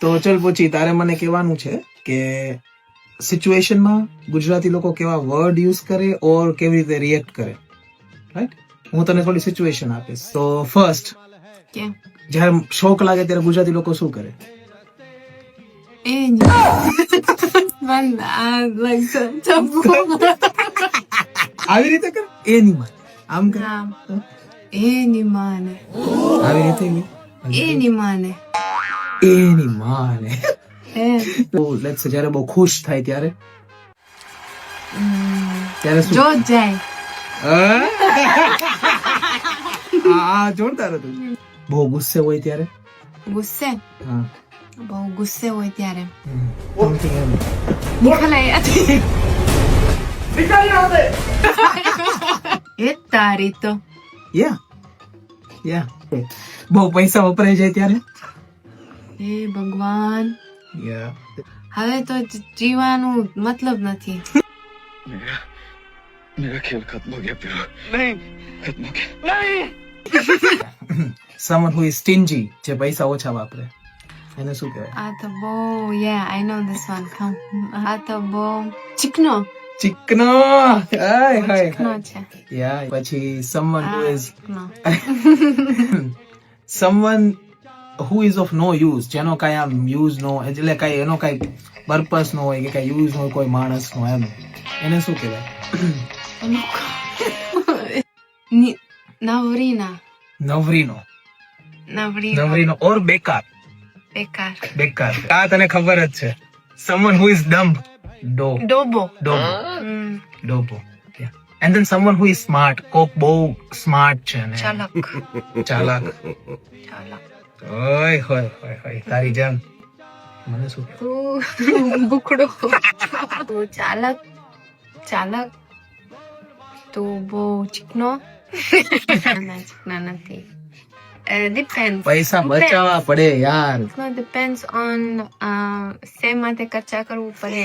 તો ચલ પૂછી તારે મને કહેવાનું છે કે સિચ્યુએશનમાં ગુજરાતી લોકો કેવા વર્ડ યુઝ કરે ઓર કેવી રીતે રિએક્ટ કરે? રાઈટ હું તને થોડી સિચ્યુએશન આપીશ. તો ફર્સ્ટ જ્યારે શોક લાગે ત્યારે ગુજરાતી લોકો શું કરે? આવી રીતે કરે? એ નહીં માને. આમ કરે? એ નહીં માને. આવી રીતે એ નહીં માને. એ ની માને તો લેટ્સ જ્યારે બહુ ખુશ થાય ત્યારે ત્યારે જો જાય આ જોરદાર હતું બહુ ગુસ્સે હોય ત્યારે ગુસ્સે હા બહુ ગુસ્સે હોય ત્યારે એ તારી તો યા યા બહુ પૈસા વપરાય જાય ત્યારે હે ભગવાન. હવે તો જીવાનું મતલબ નથી. મેરા ખેલ ખતમ જે પૈસા ઓછા વાપરે. એને શું કહેવાય? આ તો બહુ યા આઈ નો ધીસ વન કમ આ તો બહુ ચિકનો ચિકનો હાય હાય ચિકનો છે. પછી someone who is who is of no use? જેનો કાંઈ આમ યુઝ નો એટલે કાંઈ એનો કાંઈ પર્પસ નો હોય કે કાંઈ યુઝ નો હોય કોઈ માણસ નો એમ. એને શું કહેવાય? નવરીના. નવરીનો. નવરી નવરીનો ઓર બેકાર. બેકાર. બેકાર. આ તને ખબર જ છે. સમવન હુ ઇઝ ડમ્બ ડો. ડોબો. ડોબો. ડોબો. And then someone who is smart કોક બહુ સ્માર્ટ છે ને. ચાલાક. ચાલાક. ચાલક. ઓય હોય હોય હોય તારી જેમ મને શું તું બુકડો તું ચાલક ચાલક. તું બહુ ચીકનો ચીકના નથી. ડિપેન્ડ પૈસા બચાવવા પડે યાર. ડિપેન્ડ્સ ઓન શેમાંથી ખર્ચા કરવું પડે.